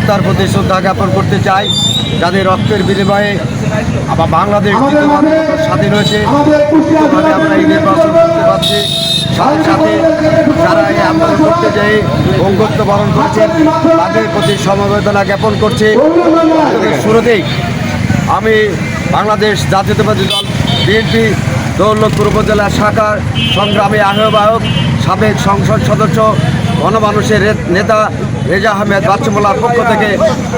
আত্মার প্রতি শ্রদ্ধা জ্ঞাপন করতে চাই। যাদের রক্তের বিনিময়ে আবার বাংলাদেশ স্বাধীন হয়েছে আমরা এই নির্বাচন করতে পারছি। সাথে সাথে যারা এই আন্দোলন করতে যেয়ে অঙ্গত্ব বরণ করেছেন তাদের প্রতি সমবেদনা জ্ঞাপন করছে। শুরুতেই আমি বাংলাদেশ জাতীয়তাবাদী দল বিএনপি দৌলতপুর উপজেলা শাখার সংগ্রামী আহ্বায়ক সাবেক সংসদ সদস্য গণমানুষের নেতা রেজা আহমেদ বাচ্চুমোল্লার পক্ষ থেকে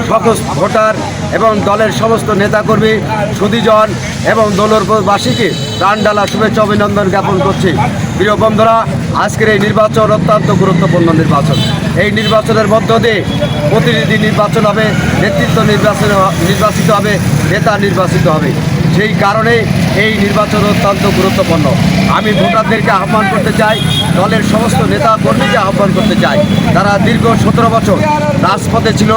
সকল ভোটার এবং দলের সমস্ত নেতাকর্মী, সুদীজন এবং দৌলতপুরবাসীকে প্রাণডালা শুভেচ্ছা অভিনন্দন জ্ঞাপন করছি। প্রিয় বন্ধুরা, আজকের এই নির্বাচন অত্যন্ত গুরুত্বপূর্ণ নির্বাচন। এই নির্বাচনের মধ্য দিয়ে প্রতিনিধি নির্বাচন হবে, নেতৃত্ব নির্বাচন নির্বাচিত হবে, নেতা নির্বাচিত হবে। সেই কারণে এই নির্বাচন অত্যন্ত গুরুত্বপূর্ণ। আমি ভোটারদেরকে আহ্বান করতে চাই, দলের সমস্ত নেতা কর্মীকে আহ্বান করতে চাই। তারা দীর্ঘ সতেরো বছর রাজপথে ছিল,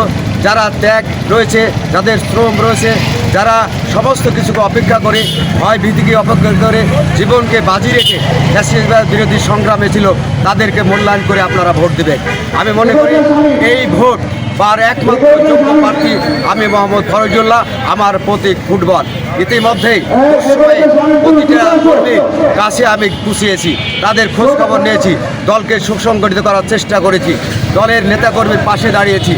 যারা ত্যাগ রয়েছে, যাদের শ্রম রয়েছে, যারা সমস্ত কিছুকে অপেক্ষা করে ভয় ভীতিকে অপেক্ষা করে, জীবনকে বাজি রেখে বিরোধী সংগ্রামে ছিল, তাদেরকে মূল্যায়ন করে আপনারা ভোট দেবেন। আমি মনে করি, এই ভোট বার একমাত্র যোগ্য প্রার্থী আমি মোহাম্মদ ফরজুল্লাহ, আমার প্রতীক ফুটবল। ইতিমধ্যেই প্রতিটা কর্মীর কাছে আমি পুষিয়েছি তাদের খোঁজখবর নিয়েছি, দলকে সুসংগঠিত করার চেষ্টা করেছি, দলের নেতাকর্মীর পাশে দাঁড়িয়েছি।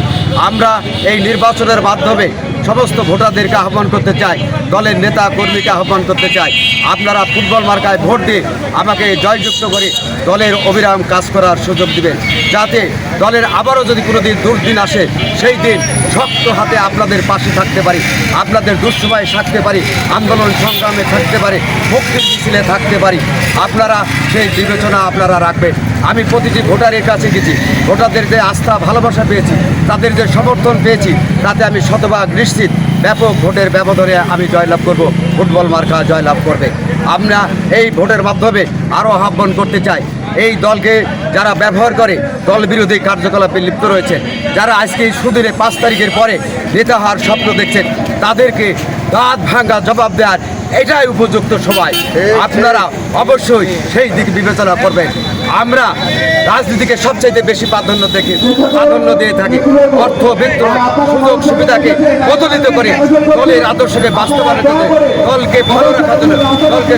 আমরা এই নির্বাচনের মাধ্যমে সমস্ত ভোটারদেরকে আহ্বান করতে চাই, দলের নেতা কর্মীকে আহ্বান করতে চাই। আপনারা ফুটবল মার্কায় ভোট দিয়ে আমাকে জয়যুক্ত করে দলের অবিরাম কাজ করার সুযোগ দিবেন। যাতে দলের আবারও যদি কোনো দিন দুর্দিন আসে, সেই দিন শক্ত হাতে আপনাদের পাশে থাকতে পারি, আপনাদের দুঃসময়ে থাকতে পারি, আন্দোলন সংগ্রামে থাকতে পারি মুক্তির মিছিলে থাকতে পারি। আপনারা সেই বিবেচনা আপনারা রাখবেন। আমি প্রতিটি ভোটারের কাছে গেছি, ভোটারদের যে আস্থা, ভালোবাসা পেয়েছি, তাদের যে সমর্থন পেয়েছি, তাতে আমি শতভাগ নিশ্চিত ব্যাপক ভোটের ব্যবধানে আমি জয়লাভ করব। ফুটবল মার্কা জয়লাভ করবে। আমরা এই ভোটের মাধ্যমে আরও আহ্বান করতে চাই। এই দলকে যারা ব্যবহার করে দল বিরোধী কার্যকলাপে লিপ্ত রয়েছে যারা আজকে এই সুদিনে পাঁচ তারিখের পরে নেতা হওয়ার স্বপ্ন দেখছেন তাদেরকে দাঁত ভাঙ্গা জবাব দেওয়ার এটাই উপযুক্ত সময়। আপনারা অবশ্যই সেই দিক বিবেচনা করবেন। আমরা রাজনীতিকে সবচাইতে বেশি প্রাধান্য দেখি, প্রাধান্য দিয়ে থাকি। অর্থ বেতন সুযোগ, সুবিধাকে প্রচলিত করে। দলের আদর্শকে বাস্তবায়নের জন্য, দলকে ভালো রাখার জন্য, দলকে